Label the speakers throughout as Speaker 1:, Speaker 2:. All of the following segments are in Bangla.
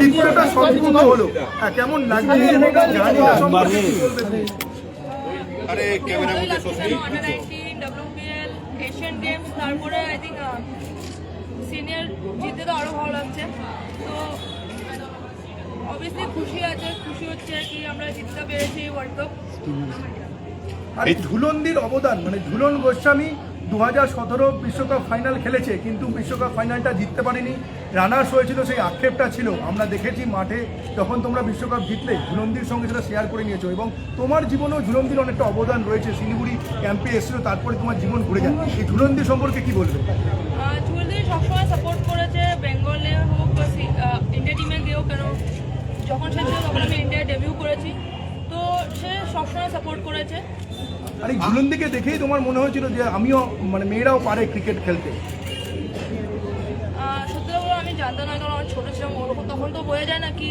Speaker 1: ত্রিপুরাটা সম্পূর্ণ হলো। হ্যাঁ, কেমন লাগছে? জার্নিটা সম্পর্কে কি বলবে।
Speaker 2: আরে ক্যামেরার মধ্যে সত্যি।
Speaker 3: যেন under nineteen WPL Asian games তারপরে আই থিঙ্ক সিনিয়র জিততে তো আরও ভালো লাগছে। তো অবভিয়াসলি খুশি আছে খুশি হচ্ছে কি আমরা জিততে পেরেছি ওয়ার্ল্ড কাপ
Speaker 1: আর এই ঝুলনদির অবদান মানে ঝুলন গোস্বামী দু হাজার সতেরো বিশ্বকাপ ফাইনাল খেলেছে, কিন্তু বিশ্বকাপ ফাইনালটা জিততে পারেনি। রানার্স হয়েছিল সেই আক্ষেপটা ছিল। আমরা দেখেছি মাঠে যখন তোমরা বিশ্বকাপ জিতলে, ঝুলন্দির সঙ্গে সেটা শেয়ার করে নিয়েছো এবং তোমার জীবনেও ঝুলন্দির অনেকটা অবদান রয়েছে। শিলিগুড়ি ক্যাম্পে এসেছিল, তারপরে তোমার জীবন ঘুরে যায়। এই ঝুলন্দির সম্পর্কে কি বলবে?
Speaker 3: সবসময় সাপোর্ট করেছে বেঙ্গলে হোক ইন্ডিয়া টিমে গিয়েও কেন, যখন সে ছিল তখন আমি ইন্ডিয়া ডেবিউ করেছি, তো সে সবসময় সাপোর্ট করেছে।
Speaker 1: আর এই ঝুলন্দিকে দেখেই তোমার মনে হয়েছিল যে আমিও মানে মেয়েরাও পারে ক্রিকেট খেলতে।
Speaker 3: সত্যি কথা আমি জানতাম না কারণ আমি ছোটো ছিলাম ওরকম তখন তো বোঝা যায় না কি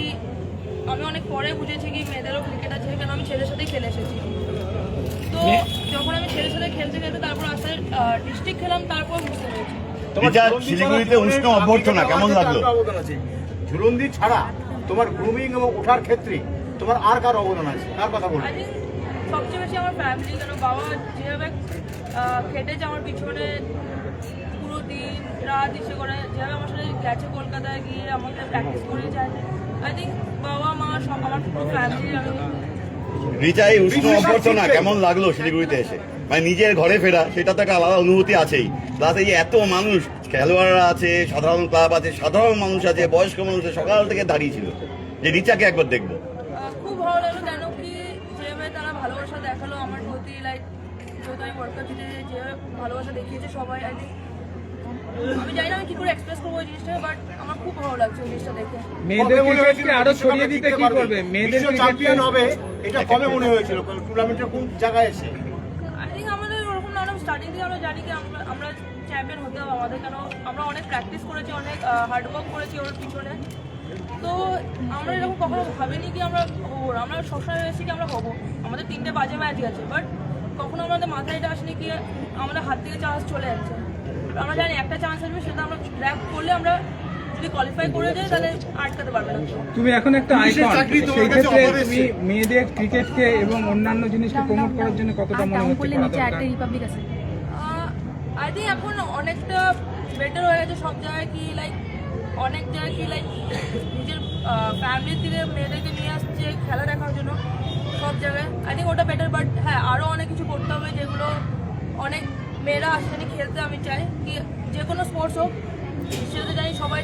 Speaker 3: আমি অনেক পরে বুঝেছি কি মেয়েদেরও ক্রিকেট আছে কেন আমি ছেলের সাথেই খেলে এসেছি। তো যখন আমি ছেলের সাথে খেলতে খেলতে তারপর আস্তে ডিস্ট্রিক্ট খেলাম তারপর বুঝতে পেরেছি।
Speaker 4: শিলিগুড়িতে উষ্ণ অভ্যর্থনা কেমন লাগল?
Speaker 2: অবদান আছে। ঝুলন্দি ছাড়া তোমার গ্রুমিং এবং ওঠার ক্ষেত্রে তোমার আর কার অবদান আছে? কার কথা বলব?
Speaker 3: সবচেয়ে বেশি আমার ফ্যামিলি কেন বাবা যেভাবে খেটেছে আমার পিছনে পুরো দিন, রাত ইসে করে, যেভাবে আমার সাথে গেছে কলকাতায় গিয়ে, আমাকে প্র্যাকটিস করে যায় আই থিঙ্ক বাবা, মা, সব, আমার পুরো ফ্যামিলি আমি
Speaker 4: রিচা উষ্ণ অভ্যর্থনা, কেমন লাগল শিলিগুড়িতে এসে? মানে নিজের ঘরে ফেরা সেটা তো আলাদা অনুভূতি আছেই। প্লাস এই এত মানুষ, খেলোয়াড়রা আছে, সাধারণ ক্লাব আছে, সাধারণ মানুষ আছে, বয়স্ক মানুষ সকাল থেকে দাঁড়িয়ে ছিল। যে রিচাকে একবার দেখব।
Speaker 3: আমার লাইক যেহেতু আমি ওয়ার্ল্ড কাপ জিতে যেভাবে ভালোবাসা দেখিয়েছে সবাই আই থিঙ্ক আমি জানি না আমি কি করে এক্সপ্রেস করব ওই জিনিসটা বাট আমার খুব ভালো লাগছে ওই জিনিসটা দেখে।
Speaker 5: মেয়েদের ক্রিকেটকে আরও ছড়িয়ে দিতে কি করবে? মেয়েদের
Speaker 2: চ্যাম্পিয়ন হবে এটা কবে মনে হয়েছিল? টুর্নামেন্টের কোন জায়গায় এসে?
Speaker 3: আই থিঙ্ক আমাদের ওরকম না স্টার্টিং থেকে আমরা জানি কি আমরা আমরা চ্যাম্পিয়ন হতে হবে আমাদের কেন আমরা অনেক প্র্যাকটিস করেছি অনেক হার্ডওয়ার্ক করেছি ওর পিছনে। তো আমরা এরকম কখনো ভাবিনি কি আমরা হব। আমরা সবসময় ভেবেছি কি আমরা হব। আমাদের তিনটে বাজে ম্যাচ গেছে বাট কখনো আমাদের মাথায় এটা আসেনি কি আমাদের হাত থেকে চান্স চলে যাচ্ছে। আমরা জানি একটা চান্স আসবে সেটা আমরা গ্র্যাপ করলে আমরা যদি কোয়ালিফাই করে যাই তাহলে আটকাতে পারবে না।
Speaker 5: তুমি এখন একটা আইকন সেই ক্ষেত্রে তুমি মেয়েদের ক্রিকেটকে এবং অন্যান্য জিনিসকে প্রমোট করার জন্য কতটা মনে হচ্ছে দরকার?
Speaker 6: রিপাবলিক আছে।
Speaker 3: আই থিঙ্ক এখন অনেকটা বেটার হয়ে গেছে সব জায়গায় কি লাইক অনেক জায়গায় কি লাইক নিজের ফ্যামিলির থেকে মেয়েদেরকে নিয়ে আসছে খেলা দেখার জন্য। সব জায়গায়। আই থিঙ্ক ওটা বেটার বাট হ্যাঁ আরও অনেক কিছু করতে হবে যেগুলো অনেক মেয়েরা আসে জানি খেলতে আমি চাই। কি যে কোনো স্পোর্টস হোক সেটা জানি সবাই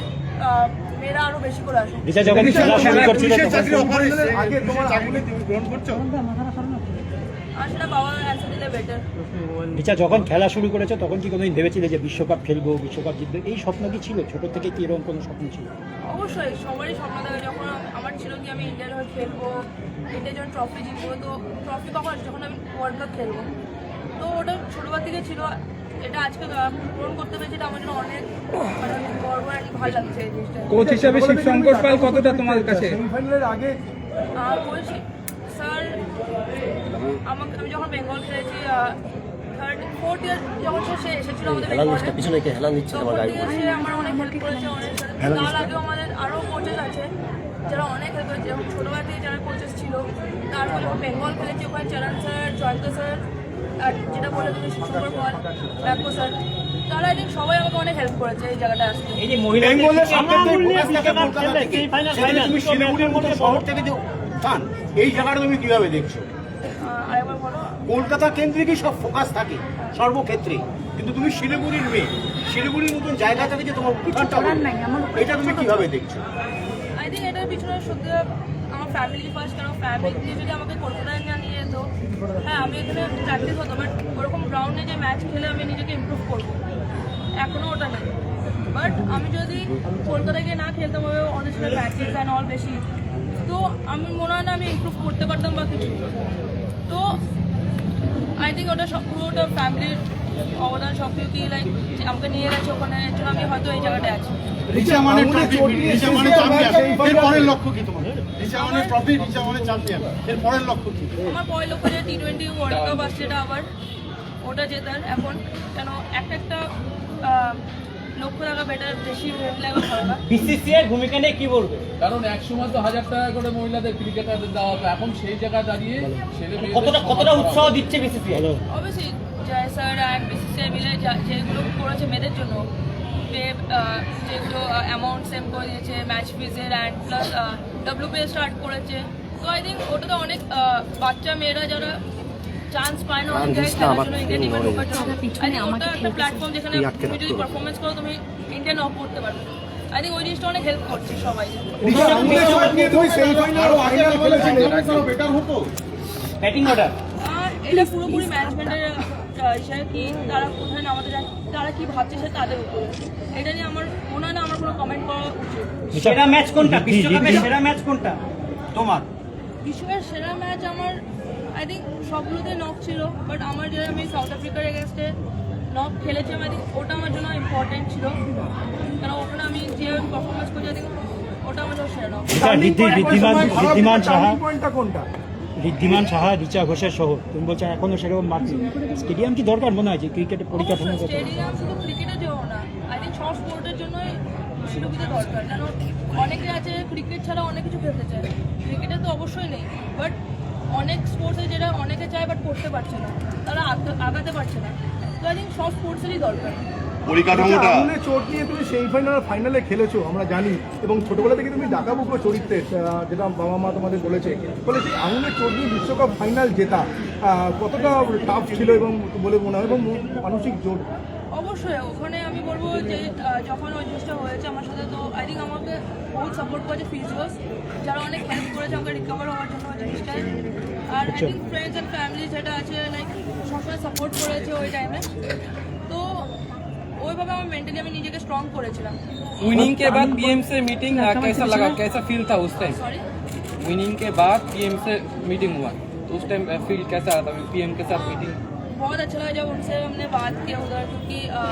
Speaker 3: মেয়েরা আরও বেশি করে আর বেটার
Speaker 7: রিচা যখন খেলা শুরু করেছে তখন কি কোনোদিন ভেবেছিলে যে বিশ্বকাপ খেলব বিশ্বকাপ জিতবে? এই স্বপ্ন কি ছিল? ছোট থেকে কি এরকম কোনো স্বপ্ন ছিল?
Speaker 3: অবশ্যই সবারই স্বপ্ন থাকে। যখন আম- ইন্ডিয়ার হয়ে খেলব ইন্ডিয়া যখন ট্রফি জিতবো। তো ট্রফি কখন? যখন আমি ওয়ার্ল্ড কাপ খেলব। তো ওটা ছোটবার থেকে ছিল এটা আজকে পূরণ করতে পেরেছি এটা আমার জন্য অনেক মানে গর্ব আর কি ভালো লাগছে এই জিনিসটা।
Speaker 5: কোচ হিসাবে শিবশঙ্কর পাল কতটা তোমার কাছে?
Speaker 1: সেমিফাইনালের আগে
Speaker 3: স্যার আমাকে আমি যখন বেঙ্গল খেলেছি থার্ড ফোর্থ ইয়ার যখন সে- এসেছিল আমাদের বেঙ্গলে পিছনে কে? হেলান দিচ্ছে তখন থেকে আমার অনেক হেল্প করেছে অনেক তার আগেও আমাদের আরও কোচেস আছে। যারা অনেক হেল্প করেছে যেমন ছোটোবেলা থেকে যারা কোচেস ছিল তারপর যখন বেঙ্গল খেলেছি ওখানে চরণ স্যার জয়ন্ত স্যার আর যেটা বলে তুমি সুন্দর বল ব্যাপক স্যার তারা আই সবাই আমাকে অনেক হেল্প করেছে এই জায়গাটা আসতে।
Speaker 2: বেঙ্গলের সামনে কলকাতা থেকে সেখানে তুমি শিলিগুড়ির মতো শহর থেকে যে উত্থান এই জায়গাটা তুমি কীভাবে দেখছ?
Speaker 3: আহ, আরেকবার বলো।
Speaker 2: কলকাতা কেন্দ্রিকই সব ফোকাস থাকে? সর্বক্ষেত্রে। কিন্তু তুমি শিলিগুড়ির মেয়ে শিলিগুড়ির মতন জায়গা থেকে যে তোমার এটা তুমি কীভাবে দেখছ?
Speaker 3: আই থিঙ্ক এটার পিছনে সত্যি আমার ফ্যামিলি ফার্স্ট কারণ ফ্যামিলি দিয়ে যদি আমাকে কলকাতায় না নিয়ে যেত হ্যাঁ আমি এখানে প্র্যাকটিস হতো বাট ওরকম গ্রাউন্ডে যে ম্যাচ খেলে আমি নিজেকে ইমপ্রুভ করব। এখনও ওটা নেই। বাট আমি যদি কলকাতায় গিয়ে না খেলতাম ওই অনেক সময় প্র্যাকটিস অ্যান্ড অল বেশি। তো আমি, মনে হয় না আমি ইমপ্রুভ করতে পারতাম বা কিছু। তো আই থিঙ্ক ওটা সব, পুরো ওটা ফ্যামিলির অবদান সব কিছু কি লাইক আমাকে নিয়ে গেছে ওখানে, এর জন্য আমি হয়তো এই জায়গাটায় আছি।
Speaker 2: রিচা মানে ট্রফি রিচা মানে চ্যাম্পিয়ন এর পরের লক্ষ্য কি তোমার রিচা মানে ট্রফি রিচা মানে চ্যাম্পিয়ন এর পরের লক্ষ্য কি?
Speaker 3: আমার পরের লক্ষ্য যে টি টোয়েন্টি ওয়ার্ল্ড কাপ আসছে এটা আবার ওটা জেতার। এখন কেন একটা একটা লক্ষ্য রাখা বেটার বেশি দরকার
Speaker 2: বিসিসিআই ভূমিকা নিয়ে কি বলবে?
Speaker 6: কারণ এক সময় তো হাজার টাকা করে মহিলাদের ক্রিকেটারদের দেওয়া হতো এখন সেই জায়গায় দাঁড়িয়ে ছেলে
Speaker 2: কতটা কতটা উৎসাহ। দিচ্ছে বিসিসিআই
Speaker 3: অবশ্যই জয় স্যার অ্যান্ড বিসিসিআই মিলে যেগুলো করেছে মেয়েদের জন্য পে যেগুলো অ্যামাউন্ট সেম করে দিয়েছে ম্যাচ ফিজের অ্যান্ড প্লাস ডব্লিউপিএ স্টার্ট করেছে। তো আই থিঙ্ক ওটা তো অনেক বাচ্চা মেয়েরা যারা চান্স পায় না ওটা একটা প্ল্যাটফর্ম যেখানে তুমি যদি পারফরমেন্স করো তুমি ইন্ডিয়ান অফ করতে পারবে। আই থিঙ্ক ওই জিনিসটা অনেক হেল্প করছে সবাই।
Speaker 2: ব্যাটিং অর্ডার
Speaker 3: আর এটা পুরোপুরি ম্যানেজমেন্টের ইসে কি তারা কোথায় নামাতে চায় তারা কি ভাবছে সে তাদের উপরে। এটা নিয়ে আমার মনে হয় না আমার কোনো কমেন্ট করা উচিত।
Speaker 2: সেরা ম্যাচ কোনটা? বিশ্বকাপের সেরা ম্যাচ কোনটা? তোমার।
Speaker 3: বিশ্বের সেরা ম্যাচ আমার আই থিঙ্ক সবগুলোতে নক ছিল বাট আমার যেটা আমি সাউথ আফ্রিকার এগেনস্টে নক খেলেছিলাম আই থিঙ্ক ওটা আমার জন্য ইম্পর্টেন্ট ছিল। কারণ ওখানে আমি যেভাবে পারফরমেন্স করছি আই থিঙ্ক ওটা আমার জন্য সেরা নক
Speaker 7: ঋদ্ধিমান সাহা সাহা রিচা ঘোষের শহর তুমি বলছো এখনও সেরকম মাঠ স্টেডিয়াম কি দরকার মনে হয় যে ক্রিকেটের পরিকাঠামো
Speaker 3: স্টেডিয়াম শুধু ক্রিকেটের জন্য না আই থিঙ্ক স্পোর্টের জন্যই সুবিধা দরকার। অনেকে আছে ক্রিকেট ছাড়া অনেক কিছু খেলতে চায়। ক্রিকেটে তো অবশ্যই নেই। বাট অনেক স্পোর্টসে যেটা অনেকে চায় বাট করতে পারছে না। তারা আগ- আগাতে পারছে না। তো আই থিঙ্ক সব স্পোর্টসেরই দরকার।
Speaker 4: পরিকাঠামোটা।
Speaker 1: আঙুলে চোট নিয়ে তুমি সেমিফাইনাল ফাইনালে খেলেছো আমরা জানি। এবং ছোটবেলা থেকে তুমি ডাকাবুকো চরিত্রে যেটা বাবা মা তোমাদের বলেছে। বলেছে আঙুলে চোট নিয়ে বিশ্বকাপ ফাইনাল জেতা কতটা টাফ ছিল এবং বলে মনে হয় এবং মানসিক জোর?
Speaker 3: অবশ্যই ওখানে আমি বলব যে যখন ওই জিনিসটা হয়েছে আমার সাথে তো আই থিঙ্ক আমাকে বহুত সাপোর্ট করেছে ফিজিওস যারা অনেক হেল্প করেছে আমাকে রিকভার হওয়ার জন্য ওই জিনিসটায় আর I think friends and family যেটা আছে লাইক সবসময় সাপোর্ট করেছে ওই টাইমে ওইভাবে আমার মেন্টালি আমি নিজেকে স্ট্রং করেছিলাম
Speaker 8: विनिंग के बाद पीएम से मीटिंग आ, कैसा लगा कैसा फील था उस टाइम
Speaker 3: सॉरी
Speaker 8: विनिंग के बाद पीएम से मीटिंग हुआ तो उस टाइम फील कैसा था पीएम के साथ मीटिंग
Speaker 3: बहुत अच्छा लगा जब उनसे हमने बात किया उधर क्योंकि अ,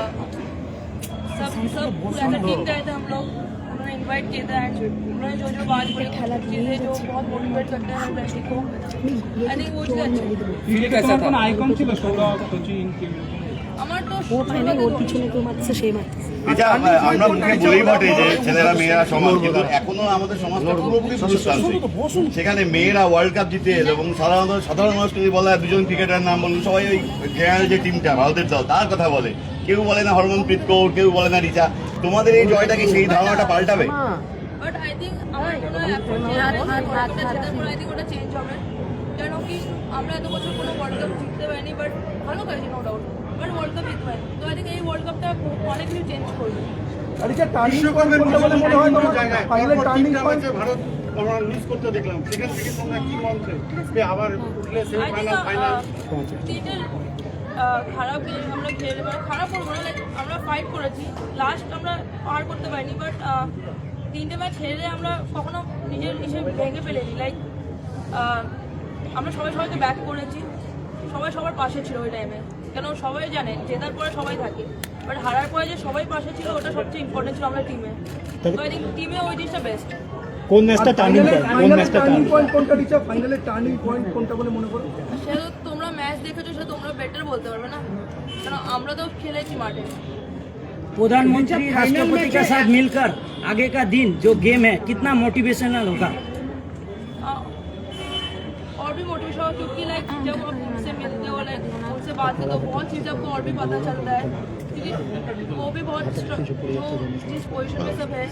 Speaker 3: सब सब पूरा टीम गए थे हम लोग उन्होंने इनवाइट किए थे एंड उन्होंने जो जो बात बोली चीज़ें जो बहुत मोटिवेट करते हैं हर व्यक्ति को आई थिंक वो चीज़ अच्छी थी।
Speaker 8: फील कैसा था
Speaker 5: কোনো আইকন ছিল সৌরভ সচিন
Speaker 3: আমার তো ছোটবেলা থেকে
Speaker 9: পিছনে কেউ মারছে। সেই মারছে
Speaker 4: আমরা মুখে বলেই বটে যে ছেলেরা মেয়েরা সমান কিন্তু এখনও আমাদের সমাজটা পুরোপুরি পুরুষতান্ত্রিক সেখানে মেয়েরা ওয়ার্ল্ড কাপ জিতে এলো এবং সাধারণত সাধারণ মানুষ যদি বলে দুজন ক্রিকেটার নাম বলুন সবাই ওই জেনারেল যে টিমটা ভারতের দল তার কথা বলে। কেউ বলে না হরমনপ্রীত কৌর কেউ বলে না রিচা। তোমাদের এই জয়টা কি সেই ধারণাটা পাল্টাবে?
Speaker 3: বাট আই থিঙ্ক আমার কোনো এফোর্ট ওটা পর আই থিঙ্ক ওটা চেঞ্জ হবে। কেন কি আমরা এত বছর কোনো ওয়ার্ল্ড কাপ জিততে পারিনি বাট ভালো করেছি no doubt but world cup জিততে পারিনি তো আই থিঙ্ক এই ওয়ার্ল্ড কাপটা অনেক কিছু চেঞ্জ করবে।
Speaker 1: আর এটা টার্নিং পয়েন্ট বলে মনে হয় তোমার ফাইনালের টার্নিং পয়েন্ট
Speaker 10: ভারত আমরা লুজ করতে দেখলাম। সেখান থেকে তোমরা কি মন্ত্রে যে আবার উঠলে সেমিফাইনাল ফাইনাল
Speaker 3: তিনটে খারাপ গেম আমরা খেলে মানে খারাপ বলব না লাইক আমরা ফাইট করেছি। লাস্ট আমরা পার করতে পারিনি বাট তিনটে ম্যাচ হেরে আমরা কখনো নিজের হিসেবে ভেঙে ফেলেছি। লাইক আমরা সবাই সবাইকে ব্যাক করেছি। সবাই সবার পাশে ছিল ওই টাইমে কেন সবাই জানে জেতার পরে সবাই থাকে বাট হারার পরে যে সবাই পাশে ছিল ওটা সবচেয়ে ইম্পর্টেন্ট ছিল আমরা টিমে তো আই থিঙ্ক টিমে ওই জিনিসটা বেস্ট
Speaker 7: কোন ম্যাচটা টার্নিং পয়েন্ট কোন ম্যাচটা
Speaker 1: টার্নিং
Speaker 7: টার্নিং
Speaker 1: পয়েন্ট কোনটা রিচা ফাইনালের টার্নিং পয়েন্ট কোনটা বলে মনে করো
Speaker 3: সেটা তো তোমরা ম্যাচ দেখেছো সেটা তোমরা বেটার বলতে পারবে না কারণ আমরা তো খেলেছি মাঠে
Speaker 9: प्रधानमंत्री राष्ट्रपति के साथ मिलकर आगे का दिन जो गेम है कितना मोटिवेशनल होगा
Speaker 3: आ, और भी मोटिवेशन हो, क्योंकि लाइक जब आप उनसे मिलते हो लाइक उनसे बात करते हो, बहुत चीज़ें आपको और भी पता चलता है। क्योंकि वो भी बहुत जो जिस पोजिशन में सब है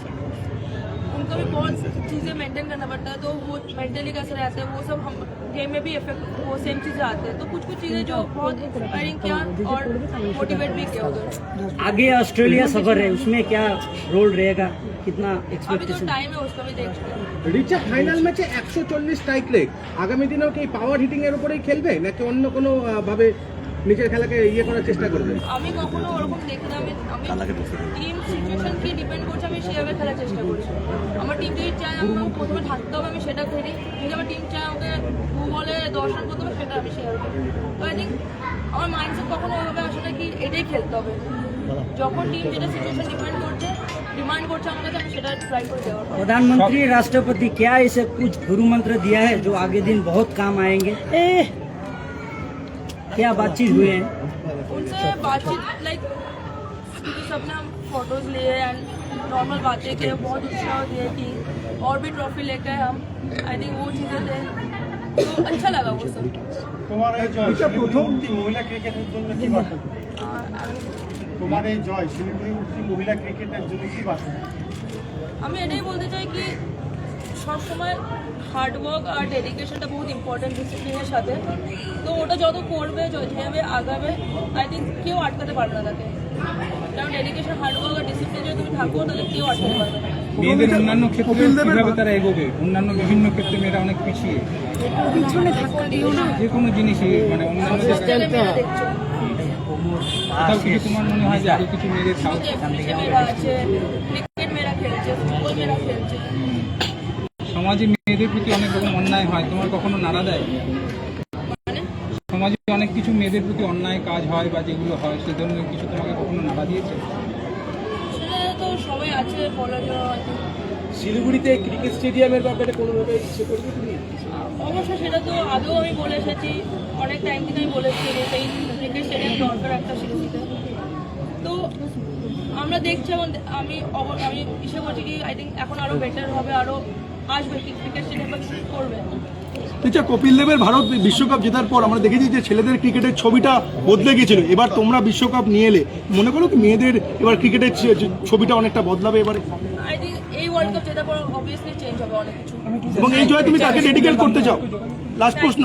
Speaker 3: उनको भी बहुत चीज़ें मेंटेन करना पड़ता है तो वो मेंटली कैसे रहते हैं वो सब हम गेम में भी इफेक्ट वो सेम चीज़ें आते हैं तो कुछ कुछ चीज़ें जो बहुत इंस्पायरिंग किया और मोटिवेट भी किया उधर
Speaker 9: आगे ऑस्ट्रेलिया सफर है उसमें क्या रोल रहेगा कितना
Speaker 3: अभी तो
Speaker 9: एक्सपेक्टेशन
Speaker 3: टाइम है उसका भी देखते हैं
Speaker 10: রিচা ফাইনাল ম্যাচে একশো চল্লিশ স্ট্রাইক রেট আগামী দিনেও কি পাওয়ার হিটিং এর উপরেই খেলবে নাকি অন্য কোনো আহ, ভাবে নিজের খেলাকে ইয়ে করার চেষ্টা করবে
Speaker 3: আমি কখনো ওরকম দেখি না আমি আমি টিম সিচুয়েশনকে ডিপেন্ড করছে আমি সেভাবে খেলার চেষ্টা করি আমার টিম যদি চায় আমাকে প্রথমে থাকতে হবে আমি সেটা খেলি যদি আমার টিম চায় আমাকে দু বলে দশ রান করতে হবে সেটা আমি সেভাবে করি তো আই থিঙ্ক আমার মাইন্ডসেট কখনো ওইভাবে আসে না কি এটাই খেলতে হবে যখন টিম যেটা সিচুয়েশন ডিপেন্ড করছে ডিমান্ড করছে আমার কাছে আমি সেটা ট্রাই করে দেওয়ার
Speaker 9: प्रधानमंत्री राष्ट्रपति क्या ऐसे कुछ गुरु मंत्र दिया है जो आगे दिन बहुत काम आएंगे ए, क्या बातचीत हुए हैं
Speaker 3: उनसे बातचीत लाइक क्योंकि सबने हम फोटोज लिए एंड नॉर्मल बातें किए बहुत उत्साह दिए कि और भी ट्रॉफी लेके आए हम आई थिंक वो चीज़ें थे तो अच्छा लगा वो सब
Speaker 1: রিচা প্রথম
Speaker 2: মহিলা ক্রিকেটের জন্য কি বার্তা
Speaker 3: আর আমি
Speaker 2: তোমার এই জয় শিলিগুড়ি উঠতি মহিলা ক্রিকেটের জন্য কি বার্তা
Speaker 3: আমি এটাই বলতে চাই কি সবসময় হার্ডওয়ার্ক আর ডেডিকেশনটা বহুত ইম্পর্টেন্ট ডিসিপ্লিনের সাথে। তো ওটা যত করবে যেভাবে আগাবে আই থিঙ্ক কেউ আটকাতে পারবে না তাকে। কারণ ডেডিকেশন হার্ডওয়ার্ক আর ডিসিপ্লিন যদি তুমি থাকো তাহলে কেউ আটকাতে পারবে না।
Speaker 5: মেয়েদের অন্যান্য ক্ষেত্রে কীভাবে তারা এগোবে? অন্যান্য বিভিন্ন ক্ষেত্রে মেয়েরা অনেক পিছিয়ে। যে কোনো জিনিসই মানে অন্যান্য
Speaker 3: সব
Speaker 5: জায়গায়
Speaker 3: জায়গায় মেয়েরা দেখছ।
Speaker 5: কোথাও কিছু তোমার মনে হয় যে আরও কিছু মেয়েদের সাহস?
Speaker 3: ক্রিকেট ক্রিকেট মেয়েরা খেলছে ফুটবল মেয়েরা খেলছে।
Speaker 5: সমাজে মেয়েদের প্রতি অনেক রকম অন্যায় হয় তোমার কখনো নাড়া দেয়?
Speaker 3: মানে?
Speaker 5: সমাজে অনেক কিছু মেয়েদের প্রতি অন্যায় কাজ হয় বা যেগুলো হয় সে ধরনের কিছু তোমাকে কখনো নাড়া দিয়েছে?
Speaker 3: সবাই আছে
Speaker 10: শিলিগুড়িতে ক্রিকেট স্টেডিয়ামের ব্যাপারে কোনোভাবে ইচ্ছে করবে তুমি?
Speaker 3: অবশ্য সেটা তো আগেও আমি বলে এসেছি অনেক টাইম থেকে আমি বলেছি যে সেই ক্রিকেট স্টেডিয়াম দরকার একটা শিলিগুড়িতে। তো আমরা দেখছি আমি অব- আমি ইসে করছি কি আই থিঙ্ক এখন আরও বেটার হবে আরও আসবে ক্রিকেট স্টেডিয়াম করবে?
Speaker 1: রিচা কপিল দেবের ভারত বিশ্বকাপ জেতার পর আমরা দেখেছি যে ছেলেদের ক্রিকেটের ছবিটা বদলে গিয়েছিল। এবার তোমরা বিশ্বকাপ নিয়ে এলে মনে করো কি মেয়েদের এবার ক্রিকেটের ছবিটা অনেকটা বদলাবে এবারে?
Speaker 3: এই ওয়ার্ল্ড কাপ জেতার পর অবভিয়াসলি চেঞ্জ হবে অনেক কিছু।
Speaker 1: এবং এই জয় তুমি তাকে ডেডিকেট করতে চাও? লাস্ট প্রশ্ন।